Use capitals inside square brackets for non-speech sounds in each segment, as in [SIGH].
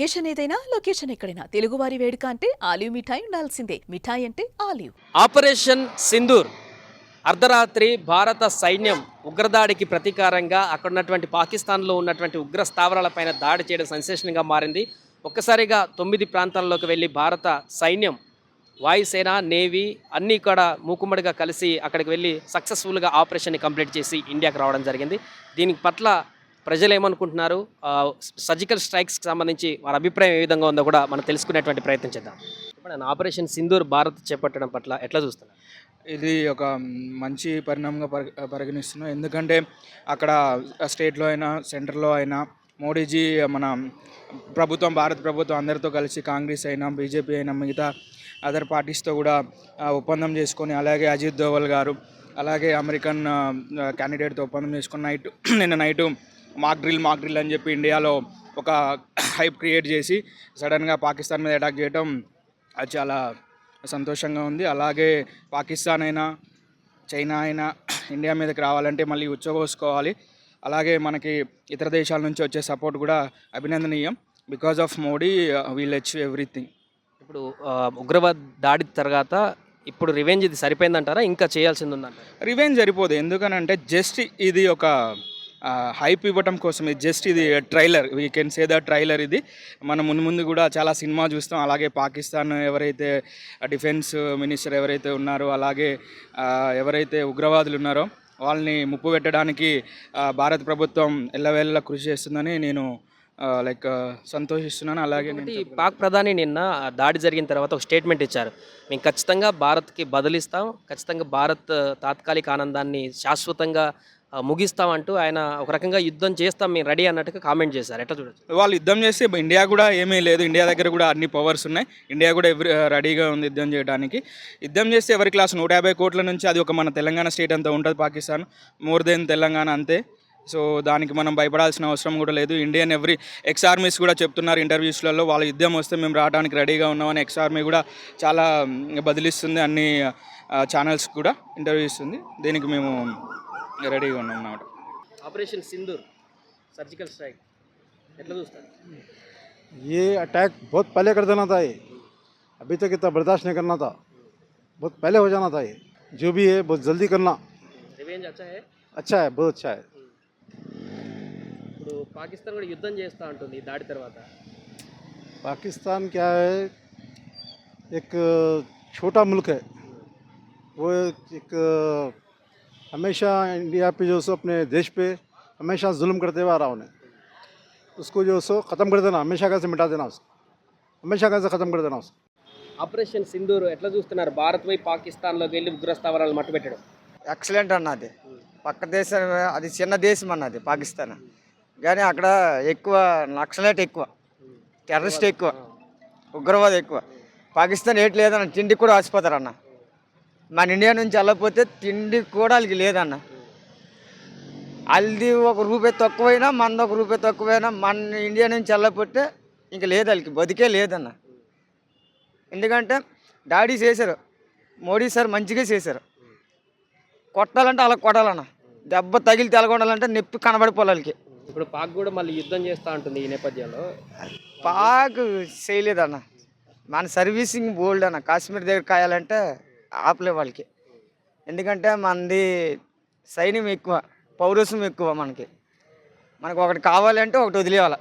Occasion ఏదైనా location ఎక్కడైనా. తెలుగువారి వేడుక అంటే ఆలివ్ మిఠాయి ఉండాల్సిందే. మిఠాయి అంటే ఆలివ్. ఆపరేషన్ సింధూర్. అర్ధరాత్రి భారత సైన్యం ఉగ్రదాడికి ప్రతీకారంగా అక్కడ ఉన్నటువంటి పాకిస్తాన్లో ఉన్నటువంటి ఉగ్ర స్థావరాలపైన దాడి చేయడం సెన్సేషన్గా మారింది. ఒక్కసారిగా తొమ్మిది ప్రాంతాల్లోకి వెళ్ళి భారత సైన్యం వాయుసేన నేవీ అన్నీ కూడా మూకుమ్మడిగా కలిసి అక్కడికి వెళ్ళి సక్సెస్ఫుల్గా ఆపరేషన్ని కంప్లీట్ చేసి ఇండియాకి రావడం జరిగింది. దీనికి పట్ల ప్రజలు ఏమనుకుంటున్నారు సర్జికల్ స్ట్రైక్స్కి సంబంధించి వారి అభిప్రాయం ఏ విధంగా ఉందో కూడా మనం తెలుసుకునేటువంటి ప్రయత్నం చేద్దాం. ఇప్పుడు నేను ఆపరేషన్ సింధూర్ భారత్ చేపట్టడం పట్ల ఎట్లా చూస్తున్నారు? ఇది ఒక మంచి పరిణామంగా పరిగణిస్తున్నాం. ఎందుకంటే అక్కడ స్టేట్లో అయినా సెంటర్లో అయినా మోడీజీ మన ప్రభుత్వం భారత ప్రభుత్వం అందరితో కలిసి కాంగ్రెస్ అయినా బీజేపీ అయినా మిగతా అదర్ పార్టీస్తో కూడా ఒప్పందం చేసుకొని అలాగే అజిత్ దోవల్ గారు అలాగే అమెరికన్ క్యాండిడేట్తో ఒప్పందం చేసుకుని నైట్ [CLEARS THROAT] నిన్న night mock drill mock drill అని చెప్పి ఇండియాలో ఒక హైప్ క్రియేట్ చేసి సడన్గా పాకిస్తాన్ మీద అటాక్ చేయడం అది చాలా సంతోషంగా ఉంది. అలాగే పాకిస్తాన్ అయినా చైనా అయినా ఇండియా మీదకి రావాలంటే మళ్ళీ ఉచ్చబోసుకోవాలి అలాగే మనకి ఇతర దేశాల నుంచి వచ్చే సపోర్ట్ కూడా అభినందనీయం. Because of Modi we'll achieve everything. ఇప్పుడు ఉగ్రవాద్ దాడి తర్వాత ఇప్పుడు రివెంజ్ ఇది సరిపోయిందంటారా? ఇంకా చేయాల్సింది ఉందంటారా? రివెంజ్ సరిపోదు. ఎందుకనంటే జస్ట్ ఇది ఒక హైప్ ఇవ్వటం కోసం ఇది జస్ట్ ఇది trailer we can say the trailer ఇది. మనం ముందు ముందు కూడా చాలా సినిమా చూస్తాం. అలాగే పాకిస్తాన్ ఎవరైతే డిఫెన్స్ మినిస్టర్ ఎవరైతే ఉన్నారో అలాగే ఎవరైతే ఉగ్రవాదులు ఉన్నారో వాళ్ళని ముప్పు పెట్టడానికి భారత ప్రభుత్వం ఎల్లవేళలా కృషి చేస్తుందని నేను లైక్ సంతోషిస్తున్నాను. అలాగే పాక్ ప్రధాని నిన్న దాడి జరిగిన తర్వాత ఒక స్టేట్మెంట్ ఇచ్చారు. మేము ఖచ్చితంగా భారత్కి బదిలిస్తాం. ఖచ్చితంగా భారత్ తాత్కాలిక ఆనందాన్ని శాశ్వతంగా ముగిస్తామంటూ ఆయన ఒక రకంగా యుద్ధం చేస్తాం మేము రెడీ అన్నట్టుగా కామెంట్ చేశారు. ఎట్లా చూడొచ్చు? వాళ్ళు యుద్ధం చేస్తే ఇండియా కూడా ఏమీ లేదు. ఇండియా దగ్గర కూడా అన్ని పవర్స్ ఉన్నాయి. ఇండియా కూడా ఎవరి రెడీగా ఉంది యుద్ధం చేయడానికి. యుద్ధం చేస్తే ఎవరి క్లాస్ నూట యాభై కోట్ల నుంచి అది ఒక మన తెలంగాణ స్టేట్ అంతా ఉంటుంది పాకిస్తాన్. మోర్ దెన్ తెలంగాణ అంతే. సో దానికి మనం భయపడాల్సిన అవసరం కూడా లేదు. ఇండియన్ ఎవ్రీ ఎక్స్ ఆర్మీస్ కూడా చెప్తున్నారు ఇంటర్వ్యూస్లలో వాళ్ళ యుద్ధం వస్తే మేము రావడానికి రెడీగా ఉన్నామని ఎక్స్ ఆర్మీ కూడా చాలా బదిలిస్తుంది. అన్ని ఛానల్స్ కూడా ఇంటర్వ్యూ ఇస్తుంది. దీనికి మేము రెడీగా ఉన్నాం అన్నమాట ఆపరేషన్ సింధూర్ సర్జికల్ స్ట్రైక్ ఎట్లా చూస్తారు ये अटैक बहुत पहले कर देना था ये अभी तक इतना बर्दाश्त नहीं करना था बहुत पहले हो जाना था ये जो भी है बहुत जल्दी करना రివెంజ్ అచ్చా హే अच्छा है बहुत अच्छा है ఇప్పుడు పాకిస్తాన్ కూడా యుద్ధం చేస్తా ఉంటుంది ఈ దాడి తర్వాత पाकिस्तान क्या है एक छोटा मुल्क है वो एक हमेशा इंडिया पे जो सो अपने देश पे हमेशा जुल्म करते हुए आ रहा उन्हें उसको जो सो ख़त्म कर देना हमेशा कैसे मिटा देना उसको हमेशा कैसे ख़त्म कर देना उसको ఆపరేషన్ సింధూర్ ఎట్లా చూస్తున్నారు భారత్ పై పాకిస్తాన్లోకి వెళ్ళి ఉగ్రస్థావరాలు మట్టుపెట్టడం ఎక్సలెంట్ అన్నది పక్క దేశం అది చిన్న దేశం అన్నది పాకిస్తాన్ కానీ అక్కడ ఎక్కువ నక్సలైట్ ఎక్కువ టెర్రరిస్ట్ ఎక్కువ ఉగ్రవాదం ఎక్కువ పాకిస్తాన్ ఏటి లేదన్న తిండి కూడా ఆసిపోతారు అన్న మన ఇండియా నుంచి వెళ్ళకపోతే తిండి కూడా వాళ్ళకి లేదన్న. వాళ్ళది ఒక రూపాయి తక్కువైనా మనది ఒక రూపాయి తక్కువైనా మన ఇండియా నుంచి వెళ్ళకపోతే ఇంక లేదు వాళ్ళకి బతికే లేదన్న. ఎందుకంటే డాడీ చేశారు మోడీ సార్ మంచిగా చేశారు. కొట్టాలంటే అలా కొట్టాలన్న. దెబ్బ తగిలి తెలగొండాలంటే నొప్పి కనబడిపోవాలి వాళ్ళకి ఇప్పుడు పాక్ కూడా మళ్ళీ యుద్ధం చేస్తా ఉంటుంది ఈ నేపథ్యంలో. పాక్ చేయలేదన్న. మన సర్వీసింగ్ బోల్డ్ అన్న కాశ్మీర్ దగ్గర కాయాలంటే ఆపలే వాళ్ళకి. ఎందుకంటే మనది సైన్యం ఎక్కువ పౌరసం ఎక్కువ మనకి. మనకు ఒకటి కావాలంటే ఒకటి వదిలేయాల.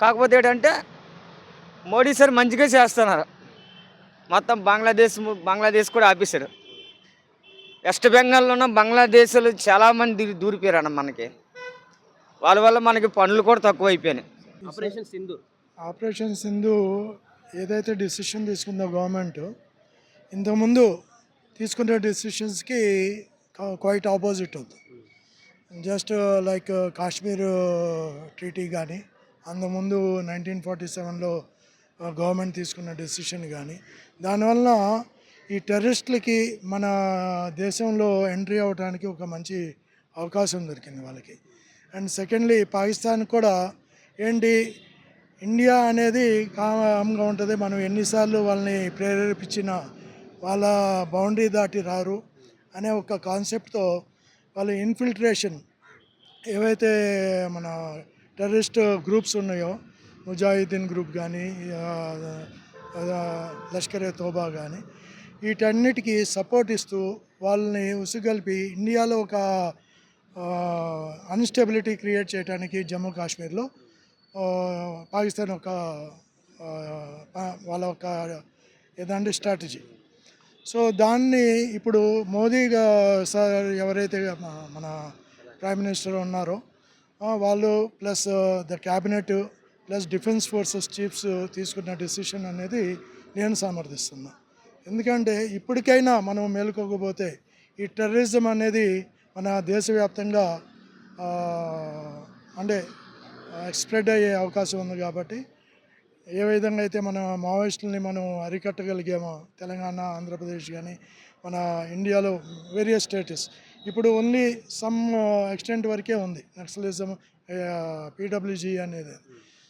కాకపోతే ఏంటంటే మోడీ సార్ మంచిగా చేస్తున్నారు. మొత్తం బంగ్లాదేశ్ బంగ్లాదేశ్ కూడా ఆపేశారు. వెస్ట్ బెంగాల్లో ఉన్న బంగ్లాదేశ్లో చాలామంది దూరి దూరిపోయారన్న మనకి. వాళ్ళ వల్ల మనకి పనులు కూడా తక్కువ అయిపోయినాయి ఆపరేషన్ సింధూర్ ఆపరేషన్ సింధు ఏదైతే డిసిషన్ తీసుకుందో గవర్నమెంట్ ఇంతకుముందు తీసుకునే డిసిషన్స్కి క్వైట్ ఆపోజిట్ ఉంది. జస్ట్ లైక్ కాశ్మీర్ ట్రీటీ కానీ అంతకుముందు నైన్టీన్ ఫార్టీ సెవెన్లో గవర్నమెంట్ తీసుకున్న డెసిషన్ కానీ దానివల్ల ఈ టెర్రరిస్టులకి మన దేశంలో ఎంట్రీ అవ్వడానికి ఒక మంచి అవకాశం దొరికింది వాళ్ళకి. అండ్ సెకండ్లీ పాకిస్తాన్ కూడా ఏంటి ఇండియా అనేది కామ్గా ఉంటుంది. మనం ఎన్నిసార్లు వాళ్ళని ప్రేరేపించినా వాళ్ళ బౌండరీ దాటి రారు అనే ఒక కాన్సెప్ట్తో వాళ్ళు ఇన్ఫిల్ట్రేషన్ ఏవైతే మన టెర్రరిస్ట్ గ్రూప్స్ ఉన్నాయో ముజాహిద్దీన్ గ్రూప్ కానీ లష్కర్ తోబా కానీ వీటన్నిటికీ సపోర్ట్ ఇస్తూ వాళ్ళని ఉసుగొల్పి ఇండియాలో ఒక అన్స్టెబిలిటీ క్రియేట్ చేయడానికి జమ్మూ కాశ్మీర్లో పాకిస్తాన్ ఒక వాళ్ళ ఒక ఏదంటే స్ట్రాటజీ. సో దాన్ని ఇప్పుడు మోదీ సార్ ఎవరైతే మన ప్రైమ్ మినిస్టర్ ఉన్నారో వాళ్ళు plus the cabinet plus defence forces chiefs తీసుకున్న డెసిషన్ అనేది నేను సమర్థిస్తున్నా. ఎందుకంటే ఇప్పటికైనా మనం మేలుకోకపోతే ఈ టెర్రరిజం అనేది మన దేశవ్యాప్తంగా అంటే స్ప్రెడ్ అయ్యే అవకాశం ఉంది కాబట్టి ఏ విధంగా అయితే మన మావోయిస్టులని మనం అరికట్టగలిగామో తెలంగాణ ఆంధ్రప్రదేశ్ కానీ మన ఇండియాలో వేరియస్ స్టేటస్. ఇప్పుడు ఓన్లీ సమ్ ఎక్స్టెంట్ వరకే ఉంది. నక్సలిజం పీడబ్ల్యూజీ అనేది.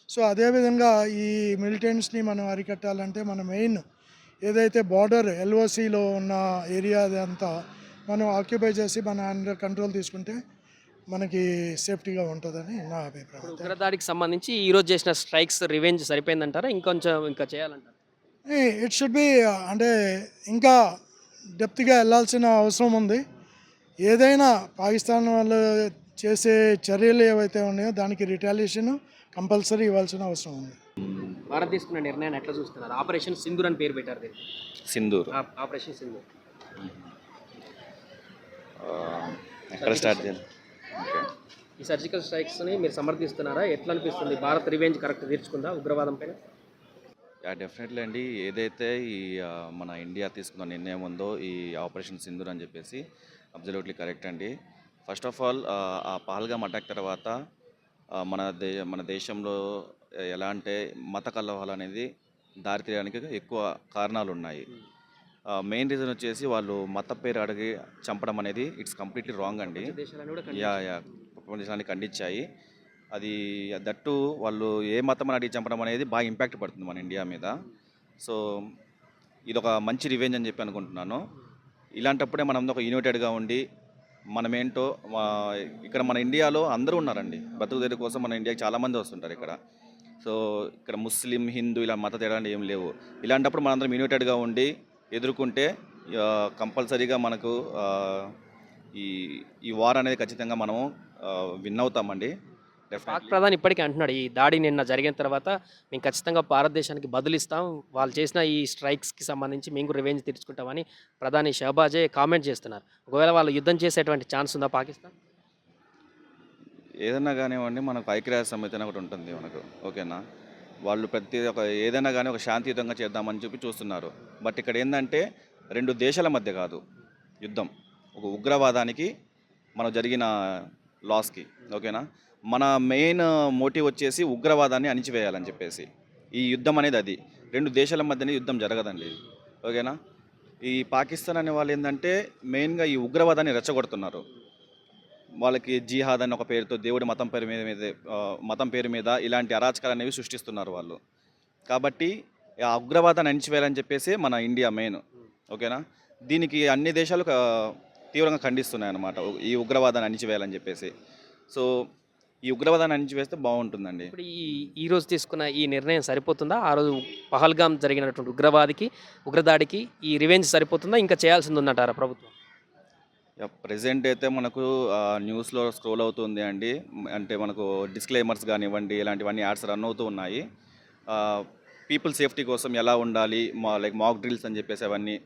సో అదేవిధంగా ఈ మిలిటెంట్స్ని మనం అరికట్టాలంటే మన మెయిన్ ఏదైతే బార్డర్ ఎల్ఓసిలో ఉన్న ఏరియా అంతా మనం ఆక్యుపై చేసి మన అండర్ కంట్రోల్ తీసుకుంటే మనకి సేఫ్టీగా ఉంటుందని నా అభిప్రాయం. ఉగ్రదాడికి సంబంధించి ఈ రోజు చేసిన స్ట్రైక్స్ రివెంజ్ సరిపోయిందంటారా? ఇంకొంచెం ఇంకా చేయాలంటారా? ఇట్ షుడ్ బి అంటే ఇంకా డెప్త్గా వెళ్ళాల్సిన అవసరం ఉంది. ఏదైనా పాకిస్తాన్ వాళ్ళు చేసే చర్యలు ఏవైతే ఉన్నాయో దానికి రిటాలియేషన్ కంపల్సరీ ఇవ్వాల్సిన అవసరం ఉంది. భారత్ తీసుకున్న నిర్ణయాన్ని ఎట్లా చూస్తున్నారు? ఆపరేషన్ సింధూర్ అని పేరు పెట్టారు దీనికి సింధూర్ ఆపరేషన్ సింధూర్ ఎక్కడ స్టార్ట్ చేయాలి? ఈ సర్జికల్ స్ట్రైక్స్ని మీరు సమర్థిస్తున్నారా? ఎట్లా అనిపిస్తుంది భారత్ రివెంజ్ కరెక్ట్ తీర్చుకుందా ఉగ్రవాదం పైన? యా డెఫినెట్లీ అండి. ఏదైతే ఈ మన ఇండియా తీసుకున్న నిర్ణయం ఉందో ఈ ఆపరేషన్ సింధూర్ అని చెప్పేసి అబ్జల్యూట్లీ కరెక్ట్ అండి. ఫస్ట్ ఆఫ్ ఆల్ ఆ పాల్గామ్ అటాక్ తర్వాత మన దే మన దేశంలో ఎలా అంటే మత కలహాలు అనేది దారితీయడానికి ఎక్కువ కారణాలు ఉన్నాయి మెయిన్ రీజన్ వచ్చేసి వాళ్ళు మత పేరు అడిగి చంపడం అనేది ఇట్స్ కంప్లీట్లీ రాంగ్ అండి. యా యా ప్రపంచాన్ని ఖండించాయి. అది దట్టు వాళ్ళు ఏ మతం అని అడిగి చంపడం అనేది బాగా ఇంపాక్ట్ పడుతుంది మన ఇండియా మీద. సో ఇది ఒక మంచి రివెంజ్ అని చెప్పి అనుకుంటున్నాను. ఇలాంటప్పుడే మనం ఒక యునైటెడ్గా ఉండి మనమేంటో ఇక్కడ మన ఇండియాలో అందరూ ఉన్నారండి. బతుకుదేరి కోసం మన ఇండియాకి చాలామంది వస్తుంటారు ఇక్కడ. సో ఇక్కడ ముస్లిం హిందూ ఇలా మత తేడా ఏం లేవు. ఇలాంటప్పుడు మనందరం యునైటెడ్గా ఉండి ఎదుర్కొంటే కంపల్సరీగా మనకు ఈ ఈ వార్ అనేది ఖచ్చితంగా మనము విన్ అవుతామండి. పాక్ ప్రధాని ఇప్పటికే అంటున్నాడు ఈ దాడి నిన్న జరిగిన తర్వాత మేము ఖచ్చితంగా భారతదేశానికి బదులిస్తాం. వాళ్ళు చేసిన ఈ స్ట్రైక్స్కి సంబంధించి మేము రివెంజ్ తీర్చుకుంటామని ప్రధాని షహబాజే కామెంట్ చేస్తున్నారు. ఒకవేళ వాళ్ళు యుద్ధం చేసేటువంటి ఛాన్స్ ఉందా పాకిస్తాన్? ఏదైనా కానివ్వండి మనకు ఐక్యరాజ్య సమితి అని ఒకటి ఉంటుంది మనకు. ఓకేనా? వాళ్ళు ప్రతి ఒక ఏదైనా కానీ ఒక శాంతియుతంగా చేద్దామని చెప్పి చూస్తున్నారు. బట్ ఇక్కడ ఏంటంటే రెండు దేశాల మధ్య కాదు యుద్ధం. ఒక ఉగ్రవాదానికి మనం జరిగిన లాస్కి ఓకేనా? మన మెయిన్ మోటివ్ వచ్చేసి ఉగ్రవాదాన్ని అణిచివేయాలని చెప్పేసి. ఈ యుద్ధం అనేది అది. రెండు దేశాల మధ్యనే యుద్ధం జరగదండి. ఓకేనా? ఈ పాకిస్తాన్ అనే వాళ్ళు ఏంటంటే మెయిన్గా ఈ ఉగ్రవాదాన్ని రెచ్చగొడుతున్నారు. వాళ్ళకి జిహాద్ అని ఒక పేరుతో దేవుడి మతం పేరు మీద మీద మతం పేరు మీద ఇలాంటి అరాచకాలు అనేవి సృష్టిస్తున్నారు వాళ్ళు. కాబట్టి ఉగ్రవాదాన్ని అణిచివేయాలని చెప్పేసి మన ఇండియా మెయిన్. ఓకేనా? దీనికి అన్ని దేశాలు తీవ్రంగా ఖండిస్తున్నాయి అన్నమాట ఈ ఉగ్రవాదాన్ని అణిచివేయాలని చెప్పేసి. సో ఈ ఉగ్రవాదాన్ని అణిచివేస్తే బాగుంటుందండి. ఇప్పుడు ఈ ఈ రోజు తీసుకున్న ఈ నిర్ణయం సరిపోతుందా? ఆ రోజు పహల్గాం జరిగినటువంటి ఉగ్రవాదికి ఉగ్రదాడికి ఈ రివెంజ్ సరిపోతుందా? ఇంకా చేయాల్సింది ఉందంటారా ప్రభుత్వం? ప్రజెంట్ అయితే మనకు న్యూస్లో స్క్రోల్ అవుతుంది అండి. అంటే మనకు డిస్క్లైమర్స్ కానివ్వండి ఇలాంటివన్నీ యాడ్స్ రన్ అవుతూ ఉన్నాయి. పీపుల్ సేఫ్టీ కోసం ఎలా ఉండాలి మా లైక్ మాక్ డ్రిల్స్ అని చెప్పేసి అవన్నీ.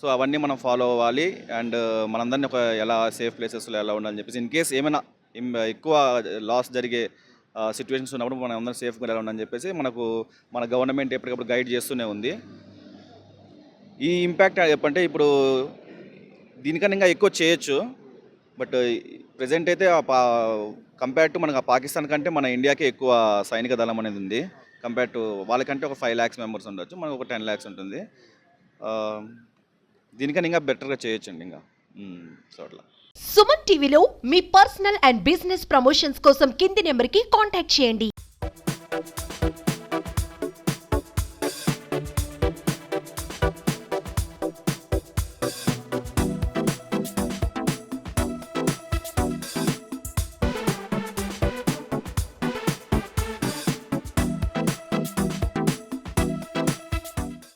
సో అవన్నీ మనం ఫాలో అవ్వాలి. అండ్ మనందరినీ ఒక ఎలా సేఫ్ ప్లేసెస్లో ఎలా ఉండాలని చెప్పేసి ఇన్ కేస్ ఏమైనా ఎక్కువ లాస్ జరిగే సిచ్యువేషన్స్ ఉన్నప్పుడు మనం అందరం సేఫ్గా ఎలా ఉండాలని చెప్పేసి మనకు మన గవర్నమెంట్ ఎప్పటికప్పుడు గైడ్ చేస్తూనే ఉంది. ఈ ఇంపాక్ట్ చెప్పంటే ఇప్పుడు దీనికన్నా ఇంకా ఎక్కువ చేయొచ్చు. బట్ ప్రజెంట్ అయితే కంపేర్ టు మనకు ఆ పాకిస్తాన్ కంటే మన ఇండియాకే ఎక్కువ సైనిక దళం అనేది ఉంది. కంపేర్ టు వాళ్ళకంటే ఒక ఫైవ్ ల్యాక్స్ మెంబర్స్ ఉండొచ్చు మనకు ఒక టెన్ ల్యాక్స్ ఉంటుంది. దీనికన్నా ఇంకా బెటర్గా చేయొచ్చండి ఇంకా. మ్, సో అట్లా. సుమన్ టీవీలో మీ పర్సనల్ అండ్ బిజినెస్ ప్రమోషన్స్ కోసం కింది నెంబర్కి కాంటాక్ట్ చేయండి.